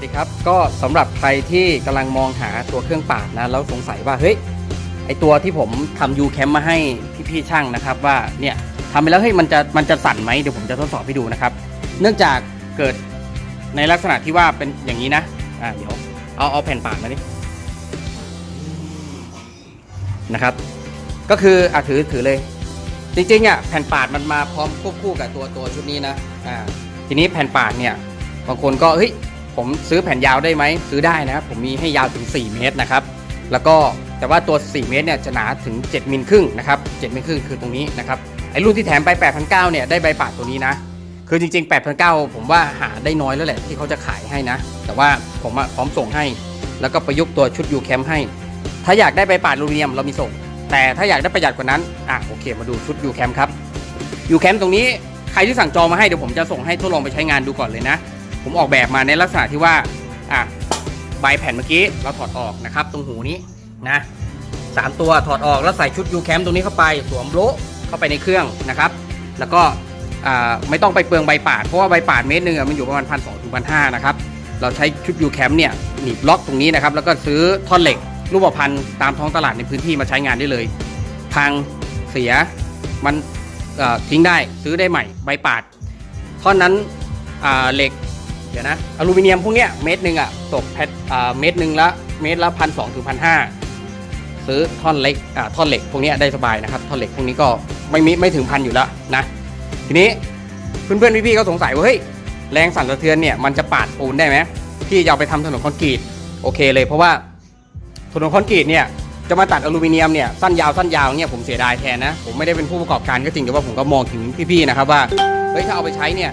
สดีครับก็สำหรับใครที่กำลังมองหาตัวเครื่องปาดนะแล้วสงสัยว่าเฮ้ยไอตัวที่ผมทำยูแคมมาให้พี่ๆช่างนะครับ ว่าเนี่ยทำไปแล้วเฮ้ยมันจะมันจะสั่นไหมเดี๋ยวผมจะทดสอบให้ดูนะครับ เนื่องจากเกิดในลักษณะที่ว่าเป็นอย่างนี้นะอ่าเดี๋ยวเอาเอาแผ่นปาดมาดินะครับ ก็คืออะถือถือเลย จริงๆอะแผ่นปาดมันมาพร้อมควบคู่กับตัวตัวชุดนี้นะอ่าทีนี้แผ่นปาดเนี่ยบางคนก็เฮ้ย ผมซื้อแผ่นยาวได้ไหมซื้อได้นะครับผมมีให้ยาวถึง 4 เมตรนะครับแล้วก็แต่ว่าตัว 4 เมตรเนี่ยจะหนาถึง 7มิลครึ่งนะครับ7มิลครึ่งคือตรงนี้นะครับไอ้รุ่นที่แถมไป8,900เนี่ยได้ใบปาดตัวนี้นะ คือจริง ๆ8,900ผมว่าหาได้น้อยแล้วแหละที่เขาจะขายให้นะ แต่ว่าผมพร้อมส่งให้ แล้วก็ประยุกต์ตัวชุดยูแคมให้ ถ้าอยากได้ใบปาดลูเนียมเรามีส่ง แต่ถ้าอยากได้ประหยัดกว่านั้นอะโอเค มาดูชุดยูแคมครับยูแคมตรงนี้ใครที่สั่งจองมาให้เดี๋ยวผมจะส่งให้ทดลองไปใช้งานดูก่อนเลยนะ ผมออกแบบมาในลักษณะที่ว่าอะใบแผ่นเมื่อกี้เราถอดออกนะครับ ตรงหูนี้นะสามตัวถอดออกแล้วใส่ชุดยูแคมตรงนี้เข้าไปสวมโลเข้าไปในเครื่องนะครับ แล้วก็ไม่ต้องไปเปลืองใบปาด เพราะว่าใบปาดเมตรหนึ่งมันอยู่ประมาณพันสองถึงพันห้านะครับ เราใช้ชุดยูแคมเนี่ยหนีบล็อกตรงนี้นะครับ แล้วก็ซื้อท่อนเหล็ก รูปพันธ์ตามท้องตลาดในพื้นที่มาใช้งานได้เลย พังเสียมันทิ้งได้ซื้อได้ใหม่ใบปาดท่อนนั้นเหล็ก เดี๋ยวนะอลูมิเนียมพวกเนี้ยเม็ดหนึ่งอะตกแพทอ่าเม็ดหนึ่งละเม็ดละพันสองถึงพันห้าซื้อท่อนเล็กอ่าท่อนเหล็กพวกเนี้ยได้สบายนะครับท่อนเหล็กพวกนี้ก็ไม่มีไม่ถึงพันอยู่แล้วนะทีนี้เพื่อนๆพี่ๆก็สงสัยว่าเฮ้ยแรงสั่นสะเทือนเนี่ยมันจะปาดปูนได้ไหมพี่จะเอาไปทำถนนคอนกรีตโอเคเลยเพราะว่าถนนคอนกรีตเนี่ยจะมาตัดอลูมิเนียมเนี่ยสั้นยาวสั้นยาวเนี่ยผมเสียดายแทนนะผมไม่ได้เป็นผู้ประกอบการก็จริงแต่ว่าผมก็มองถึงพี่ๆนะครับว่าเฮ้ยถ้าเอาไปใช้เนี่ย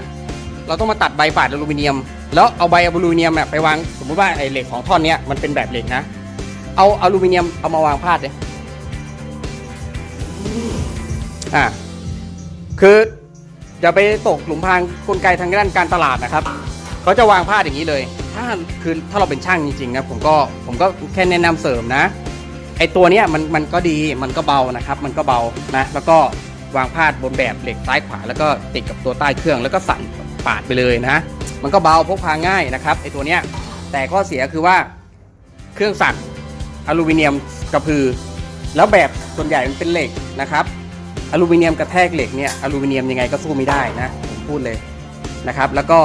เราต้องมาตัดใบปาดอลูมิเนียม แล้วเอาใบอลูมิเนียมเนี่ยไปวางสมมติว่าไอ้เหล็กของท่อนเนี้ยมันเป็นแบบเหล็กนะ เอาอลูมิเนียมเอามาวางพาดเลยอ่าคืออย่าไปตกหลุมพรางกลไกทางด้านการตลาดนะครับเขาจะวางพาดอย่างนี้เลย ถ้าคือถ้าเราเป็นช่างจริงๆนะผมก็ผมก็แค่แนะนำเสริมนะไอตัวเนี้ยมันมันก็ดีมันก็เบานะครับ มันก็เบานะ แล้วก็วางพาดบนแบบเหล็กซ้ายขวา แล้วก็ติดกับตัวใต้เครื่องแล้วก็สั่น ปาดไปเลยนะ มันก็เบาพกพาง่ายนะครับไอตัวเนี้ยแต่ข้อเสียคือว่าเครื่องสั่นอลูมิเนียมกระพือ แล้วแบบส่วนใหญ่มันเป็นเหล็กนะครับอลูมิเนียมกระแทกเหล็กเนี่ยอลูมิเนียมยังไงก็สู้ไม่ได้นะผมพูดเลยนะครับ แล้วก็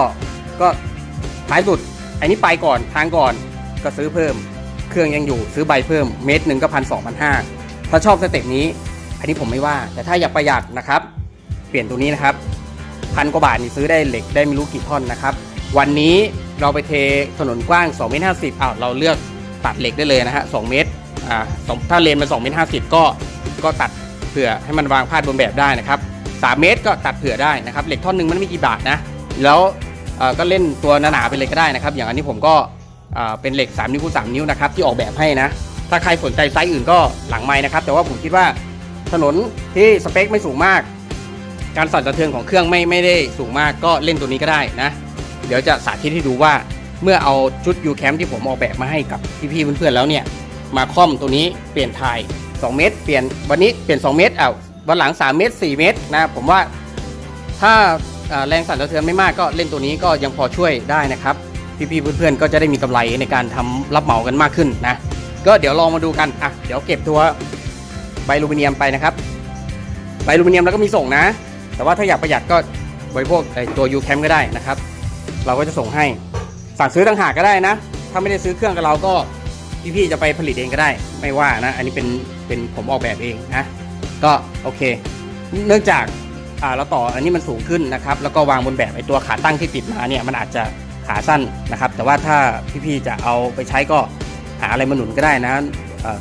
ก็ท้ายสุดอันนี้ไปก่อนทางก่อนก็ซื้อเพิ่ม เครื่องยังอยู่ซื้อใบเพิ่มเมตรหนึ่งก็พันสองพันห้าถ้าชอบสเต็ปนี้ อันนี้ผมไม่ว่า แต่ถ้าอยากประหยัดนะครับ เปลี่ยนตัวนี้นะครับ พันกว่าบาทนี่ซื้อได้เหล็กได้ไม่รู้กี่ท่อนนะครับ วันนี้เราไปเทถนนกว้าง2เมตร50อ้าวเราเลือกตัดเหล็กได้เลยนะฮะ2เมตรอ่าสองถ้าเลนมัน2เมตร50ก็ก็ตัดเผื่อให้มันวางพาดบนแบบได้นะครับ3เมตรก็ตัดเผื่อได้นะครับเหล็กท่อนหนึ่งมันไม่กี่บาทนะแล้วอ่อก็เล่นตัวหนาๆไปเลยก็ได้นะครับ อย่างอันนี้ผมก็อ่าเป็นเหล็ก 3 นิ้วคูณ3นิ้วนะครับที่ออกแบบให้นะ ถ้าใครสนใจไซส์อื่นก็หลังไม้นะครับ แต่ว่าผมคิดว่าถนนที่สเปคไม่สูงมาก การสั่นสะเทือนของเครื่องไม่ไม่ได้สูงมากก็เล่นตัวนี้ก็ได้นะ เดี๋ยวจะสาธิตให้ดูว่าเมื่อเอาชุด U Camp ที่ผมออกแบบมาให้กับพี่ๆเพื่อนๆแล้วเนี่ย มาคล่อมตัวนี้เปลี่ยนถ่าย 2 เมตร เปลี่ยนวันนี้เปลี่ยน 2 เมตรอ้าวันหลัง 3 เมตร 4 เมตรนะผมว่าถ้าแรงสั่นสะเทือนไม่มากก็เล่นตัวนี้ก็ยังพอช่วยได้นะครับ พี่ๆเพื่อนๆก็จะได้มีกำไรในการทำรับเหมากันมากขึ้นนะก็เดี๋ยวลองมาดูกันอะเดี๋ยวเก็บตัวใบลูมิเนียมไปนะครับใบลูมิเนียมแล้วก็มีส่งนะ แต่ว่าถ้าอยากประหยัดก็บริโภคตัว U Cam ก็ได้นะครับ เราก็จะส่งให้สั่งซื้อต่างหากก็ได้นะ ถ้าไม่ได้ซื้อเครื่องกับเราก็พี่ๆจะไปผลิตเองก็ได้ ไม่ว่านะ อันนี้เป็นเป็นผมออกแบบเองนะก็โอเค เนื่องจากอ่าเราต่ออันนี้มันสูงขึ้นนะครับ แล้วก็วางบนแบบไอ้ตัวขาตั้งที่ติดมาเนี่ยมันอาจจะขาสั้นนะครับ แต่ว่าถ้าพี่ๆจะเอาไปใช้ก็หาอะไรมาหนุนก็ได้นะอ่อ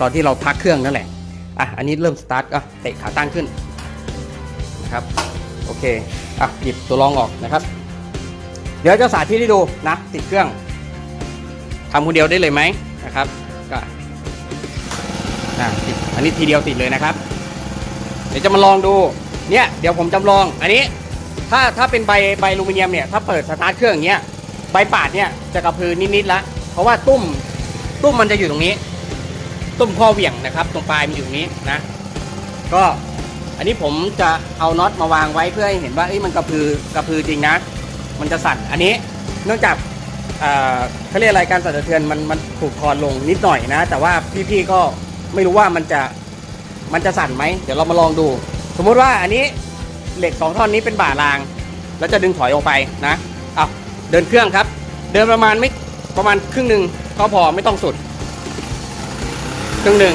ตอนที่เราพักเครื่องนั่นแหละอะอันนี้เริ่มสตาร์ทก็เตะขาตั้งขึ้น ครับ โอเค อะหยิบตัวรองออกนะครับ เดี๋ยวจะสาธิตให้ดูนะ ติดเครื่องทำคนเดียวได้เลยไหมนะครับ ก็อะติดอันนี้ทีเดียวติดเลยนะครับ เดี๋ยวจะมาลองดู เนี่ย เดี๋ยวผมจำลอง อันนี้ ถ้าถ้าเป็นใบใบลูมิเนียมเนี่ย ถ้าเปิดสตาร์ทเครื่องอย่างเงี้ย ใบปาดเนี่ยจะกระพือนิดๆละ เพราะว่าตุ้มตุ้มมันจะอยู่ตรงนี้ ตุ้มข้อเหวี่ยงนะครับ ตรงปลายมันอยู่ตรงนี้นะ ก็ อันนี้ผมจะเอาน็อตมาวางไว้เพื่อให้เห็นว่าเอ้ยมันกระพือกระพือจริงนะ มันจะสั่นอันนี้เนื่องจากเขาเรียกอะไรการสั่นสะเทือนมันมันถูกทอนลงนิดหน่อยนะ แต่ว่าพี่ๆก็ไม่รู้ว่ามันจะมันจะสั่นไหมเดี๋ยวเรามาลองดู สมมุติว่าอันนี้เหล็กสองท่อนนี้เป็นบ่าราง แล้วจะดึงถอยออกไปนะเอาเดินเครื่องครับ เดินประมาณไม่ประมาณครึ่งหนึ่งก็พอไม่ต้องสุด ครึ่งหนึ่ง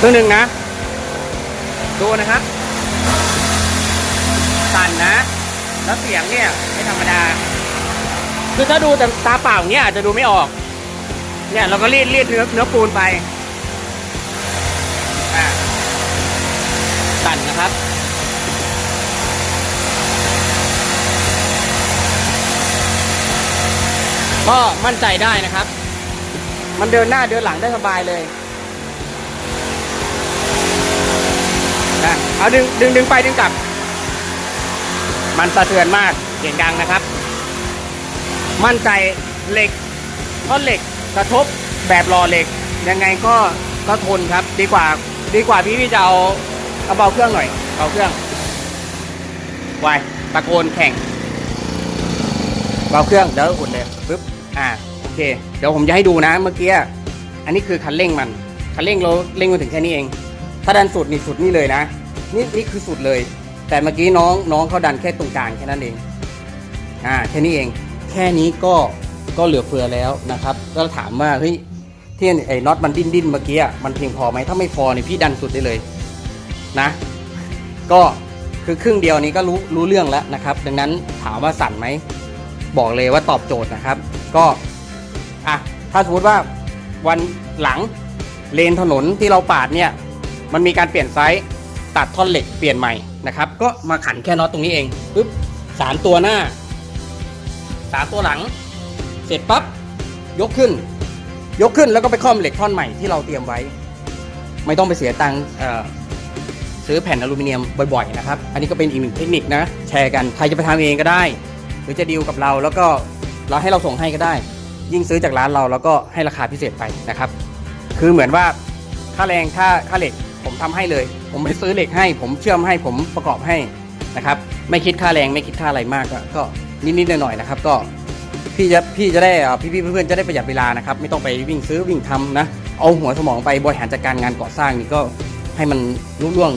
ครึ่งหนึ่งนะ ดูนะครับ สั่นนะ แล้วเสียงเนี่ยไม่ธรรมดา คือถ้าดูแต่ตาเปล่าเงี้ยอาจจะดูไม่ออก เนี่ยเราก็รีดรีดเนื้อเนื้อปูนไปสั่นนะครับก็มั่นใจได้นะครับ มันเดินหน้าเดินหลังได้สบายเลย นะเอาดึงดึงดึงไปดึงกลับ มันสะเทือนมากเสียงดังนะครับ มั่นใจเหล็กท่อนเหล็กกระทบแบบรอเหล็ก ยังไงก็ก็ทนครับ ดีกว่าดีกว่าพี่พี่จะเอาเอาเบาเครื่องหน่อยเบาเครื่องไวตะโกนแข่งเบาเครื่องเดี๋ยวอุ่นเลยปึ๊บอ่าโอเค เดี๋ยวผมจะให้ดูนะเมื่อกี้อันนี้คือคันเร่งมันคันเร่งเราเร่งมาถึงแค่นี้เอง ถ้าดันสุดนี่สุดนี่เลยนะ นี่นี่คือสุดเลย แต่เมื่อกี้น้องน้องเขาดันแค่ตรงกลางแค่นั้นเอง อ่าแค่นี้เอง แค่นี้ก็ก็เหลือเฟือแล้วนะครับ ก็ถามว่าเฮ้ยที่ไอ้น็อตมันดิ้นดิ้นเมื่อกี้มันเพียงพอไหมถ้าไม่พอเนี่ยพี่ดันสุดได้เลยนะ ก็คือครึ่งเดียวนี้ก็รู้รู้เรื่องแล้วนะครับ ดังนั้นถามว่าสั่นไหมบอกเลยว่าตอบโจทย์นะครับ ก็อะถ้าสมมติว่าวันหลังเลนถนนที่เราปาดเนี่ย มันมีการเปลี่ยนไซส์ตัดท่อนเหล็กเปลี่ยนใหม่นะครับ ก็มาขันแค่น็อตตรงนี้เองปุ๊บสามตัวหน้าสามตัวหลัง เสร็จปั๊บยกขึ้น ยกขึ้นแล้วก็ไปค่อมเหล็กท่อนใหม่ที่เราเตรียมไว้ ไม่ต้องไปเสียตังค์ซื้อแผ่นอลูมิเนียมบ่อยๆนะครับ อันนี้ก็เป็นอีกหนึ่งเทคนิคนะ แชร์กันใครจะไปทำเองก็ได้ หรือจะดีลกับเราแล้วก็เราให้เราส่งให้ก็ได้ ยิ่งซื้อจากร้านเราแล้วก็ให้ราคาพิเศษไปนะครับ คือเหมือนว่าค่าแรงค่าค่าเหล็ก ผมทำให้เลย ผมไปซื้อเหล็กให้ ผมเชื่อมให้ผมประกอบให้นะครับ ไม่คิดค่าแรงไม่คิดค่าอะไรมากก็นิดๆหน่อยๆนะครับ ก็พี่จะพี่จะได้พี่ๆเพื่อนๆจะได้ประหยัดเวลานะครับ ไม่ต้องไปวิ่งซื้อวิ่งทำนะเอาหัวสมองไปบริหารจัดการงานก่อสร้างนี่ก็ให้มันรุ่ล่วง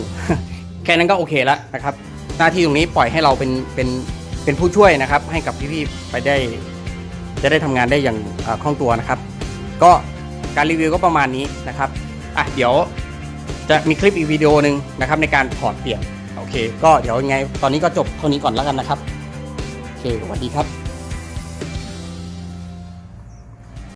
แค่นั้นก็โอเคแล้วนะครับ หน้าที่ตรงนี้ปล่อยให้เราเป็นเป็นเป็นผู้ช่วยนะครับ ให้กับพี่ๆไปได้ จะได้ทำงานได้อย่างคล่องตัวนะครับ ก็การรีวิวก็ประมาณนี้นะครับอะเดี๋ยว จะมีคลิปอีกวิดีโอหนึ่งนะครับในการถอดเปลี่ยนโอเค ก็เดี๋ยวยังไงตอนนี้ก็จบเท่านี้ก่อนแล้วกันนะครับโอเคสวัสดีครับ